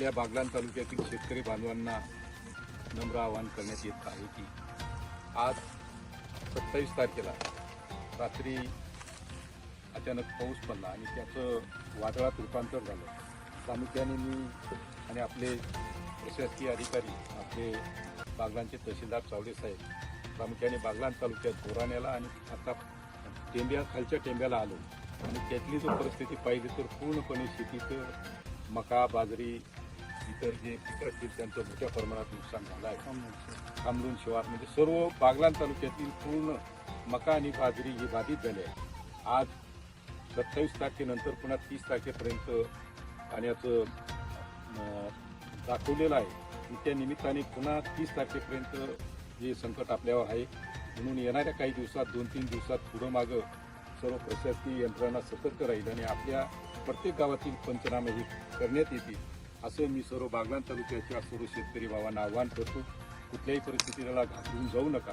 आपल्या बागलाण तालुक्यातील शेतकरी बांधवांना नम्र आवाहन करण्यात येत आहे की आज सत्तावीस तारखेला रात्री अचानक पाऊस पडला आणि त्याचं वादळात रूपांतर झालं. प्रामुख्याने मी आणि आपले प्रशासकीय अधिकारी आपले बागलांचे तहसीलदार चावडे साहेब प्रामुख्याने बागलाण तालुक्यात बोराण्याला आणि आता टेंब्या खालच्या टेंब्याला आलो. आणि त्यातली जर परिस्थिती पाहिली तर पूर्णपणे शेतीचं मका बाजरी इतर जे पिकं असतील त्यांचं मोठ्या प्रमाणात नुकसान झालं आहे. खामलून शिवार म्हणजे सर्व बागलाण तालुक्यातील पूर्ण मका आणि बाजरी ही बाधित झाली आहे. आज सत्तावीस तारखेनंतर पुन्हा तीस तारखेपर्यंत पाण्याचं दाखवलेलं आहे. त्या निमित्ताने पुन्हा तीस तारखेपर्यंत जे संकट आपल्यावर आहे. म्हणून येणाऱ्या काही दिवसात दोन तीन दिवसात पुढं मागं सर्व प्रशासकीय यंत्रणा सतर्क राहील आणि आपल्या प्रत्येक गावातील पंचनामे हे करण्यात येतील. असं मी सर्व बागलाण तालुक्याच्या सर्व शेतकरी भावांना आवाहन करतो. कुठल्याही परिस्थितीला घाबरून जाऊ नका.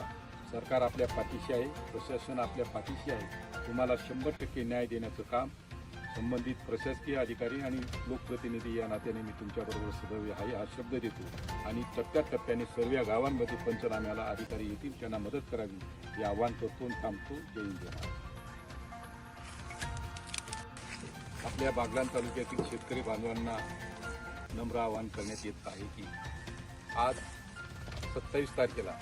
सरकार आपल्या पाठीशी आहे प्रशासन आपल्या पाठीशी आहे. तुम्हाला शंभर टक्के न्याय देण्याचं काम संबंधित प्रशासकीय अधिकारी आणि लोकप्रतिनिधी या नात्याने मी तुमच्याबरोबर सदैव आहे हा शब्द देतो. आणि टप्प्याटप्प्याने सर्व गावांमध्ये पंचनाम्याला अधिकारी येतील त्यांना मदत करावी हे आवाहन करतो थांबतो. जय हिंद आपल्या बागलाण तालुक्यातील शेतकरी बांधवांना नम्र आवाहन करण्यात येत आहे की आज सत्तावीस तारखेला